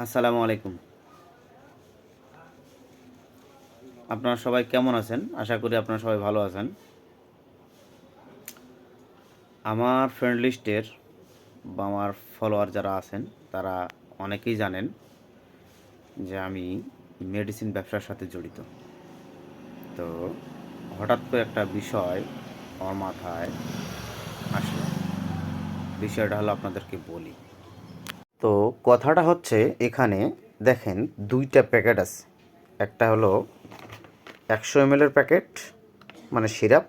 আসসালামু আলাইকুম। আপনারা সবাই কেমন আছেন? আশা করি আপনারা সবাই ভালো আছেন। আমার ফ্রেন্ড লিস্টের বা আমার ফলোয়ার যারা আছেন, তারা অনেকেই জানেন যে আমি মেডিসিন ব্যবসার সাথে জড়িত। তো হঠাৎ করে একটা বিষয় আমার মাথায় আসলো। বিষয়টা হলো আপনাদেরকে বলি। তো কথাটা হচ্ছে এখানে দেখেন দুইটা প্যাকেট আছে। একটা হলো একশো এমএলের প্যাকেট মানে সিরাপ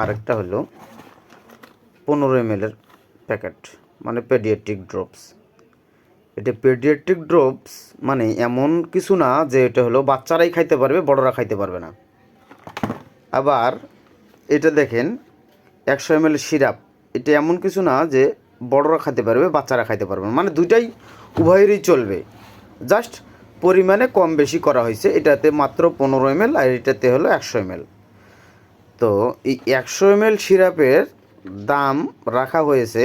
আর একটা হলো পনেরো এমএলের প্যাকেট মানে পেডিয়াট্রিক ড্রপস এটা পেডিয়াট্রিক ড্রপস মানে এমন কিছু না যে এটা হলো বাচ্চারাই খাইতে পারবে, বড়রা খাইতে পারবে না। আবার এটা দেখেন একশো এম সিরাপ, এটা এমন কিছু না যে বড়রা খাইতে পারবে, বাচ্চারা খাইতে পারবে মানে দুইটাই উভয়েরই চলবে। জাস্ট পরিমাণে কম বেশি করা হয়েছে। এটাতে মাত্র পনেরো এম আর এটাতে হলো একশো এম তো এই একশো এম সিরাপের দাম রাখা হয়েছে,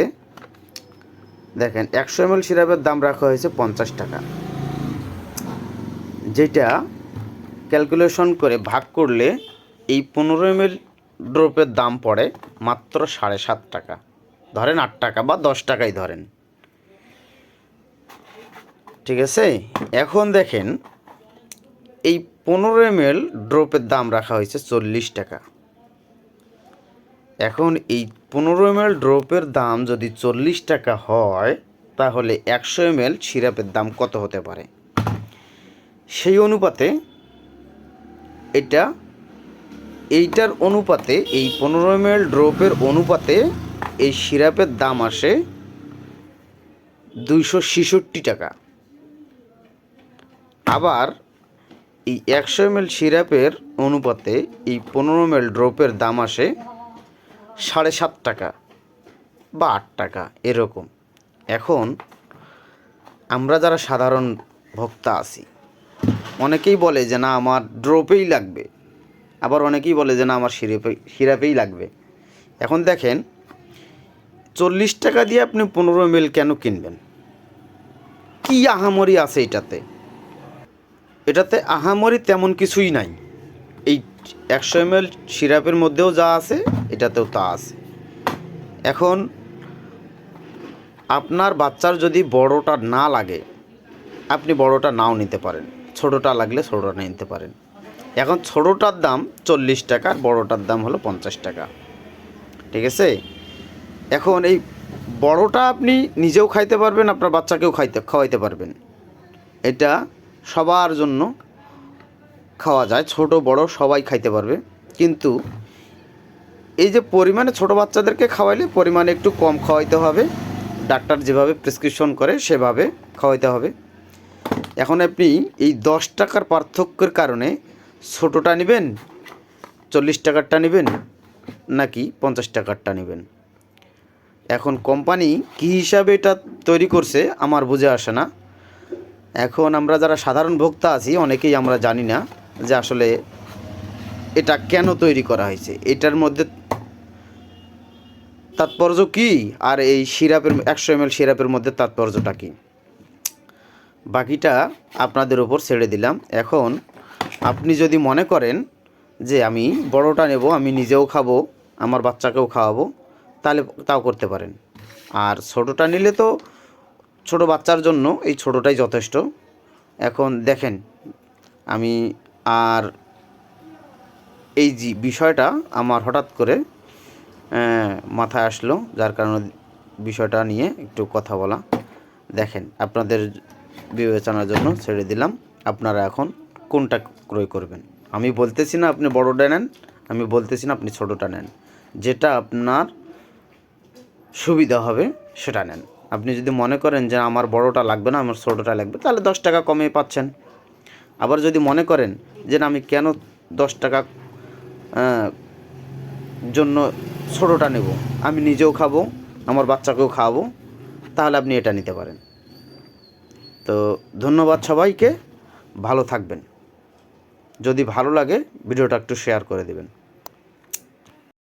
দেখেন, একশো এম সিরাপের দাম রাখা হয়েছে পঞ্চাশ টাকা। যেটা ক্যালকুলেশন করে ভাগ করলে এই পনেরো এম ড্রপের দাম পড়ে মাত্র সাড়ে সাত টাকা। ধরেন আট টাকা বা দশ টাকাই ধরেন। ঠিক আছে? এখন দেখেন, এই পনেরো এম এল ড্রপের দাম রাখা হয়েছে চল্লিশ টাকা। এখন এই পনেরো এম এল ড্রপের দাম যদি চল্লিশ টাকা হয়, তাহলে একশো এম এল সিরাপের দাম কত হতে পারে? সেই অনুপাতে এটা, এইটার অনুপাতে, এই পনেরো এম এল ড্রপের অনুপাতে এই সিরাপের দাম আসে দুইশো ছেষট্টি টাকা। আবার এই একশো এম সিরাপের অনুপাতে এই পনেরো এম ড্রপের দাম আসে সাড়ে সাত টাকা বা আট টাকা, এরকম। এখন আমরা যারা সাধারণ ভোক্তা আছি, অনেকেই বলে যে না, আমার ড্রপেই লাগবে। আবার অনেকেই বলে যে না, আমার সিরাপে সিরাপেই লাগবে। এখন দেখেন চল্লিশ টাকা দিয়ে আপনি পনেরো এম কেন কিনবেন? কি আহামরি আছে এটাতে? এটাতে আহামরি তেমন কিছুই নাই। এই একশো এম এল সিরাপের মধ্যেও যা আছে, এটাতেও তা আছে। এখন আপনার বাচ্চার যদি বড়টা না লাগে, আপনি বড়টা নাও নিতে পারেন। ছোটোটা লাগলে ছোটোটা নিতে পারেন। এখন ছোটোটার দাম চল্লিশ টাকা, আর বড়োটার দাম হলো পঞ্চাশ টাকা। ঠিক আছে? এখন এই বড়টা আপনি নিজেও খাইতে পারবেন, আপনার বাচ্চাকেও খাইতে, খাওয়াইতে পারবেন। এটা সবার জন্য খাওয়া যায়, ছোট, বড় সবাই খাইতে পারবে। কিন্তু এই যে পরিমাণে ছোট বাচ্চাদেরকে খাওয়াইলে পরিমাণে একটু কম খাওয়াইতে হবে। ডাক্তার যেভাবে প্রেসক্রিপশন করে, সেভাবে খাওয়াইতে হবে। এখন আপনি এই দশ টাকার পার্থক্যের কারণে ছোটোটা নেবেন, চল্লিশ টাকারটা নেবেন, নাকি পঞ্চাশ টাকারটা নেবেন? এখন কোম্পানি কী হিসাবে এটা তৈরি করছে আমার বুঝে আসে না। এখন আমরা যারা সাধারণ ভোক্তা আছি, অনেকেই আমরা জানি না যে আসলে এটা কেন তৈরি করা হয়েছে। এটার মধ্যে তাৎপর্য কি? আর এই সিরাপের, একশো এম সিরাপের মধ্যে তাৎপর্যটা কী? বাকিটা আপনাদের ওপর ছেড়ে দিলাম। এখন আপনি যদি মনে করেন যে আমি বড়টা নেব, আমি নিজেও খাব, আমার বাচ্চাকেও খাওয়াবো তাহলে তাও করতে পারেন। আর ছোটোটা নিলে তো ছোট বাচ্চার জন্য এই ছোটোটাই যথেষ্ট। এখন দেখেন, আমি আর এই যে বিষয়টা আমার হঠাৎ করে মাথায় আসলো, যার কারণে বিষয়টা নিয়ে একটু কথা বলা। দেখেন, আপনাদের বিবেচনার জন্য ছেড়ে দিলাম। আপনারা এখন কোনটা ক্রয় করবেন? আমি বলতেছি না আপনি বড়টা নেন, আমি বলতেছি না আপনি ছোটোটা নেন। যেটা আপনার সুবিধা হবে, সেটা নেন। আপনি যদি মনে করেন যে আমার বড়টা লাগবে না, আমার ছোটোটা লাগবে, তাহলে দশ টাকা কমে পাচ্ছেন। আবার যদি মনে করেন যে আমি কেন দশ টাকা জন্য ছোটোটা নেব? আমি নিজেও খাব, আমার বাচ্চাকেও খাওয়াবো, তাহলে আপনি এটা নিতে পারেন। তো ধন্যবাদ সবাইকে, ভালো থাকবেন। যদি ভালো লাগে, ভিডিওটা একটু শেয়ার করে দেবেন।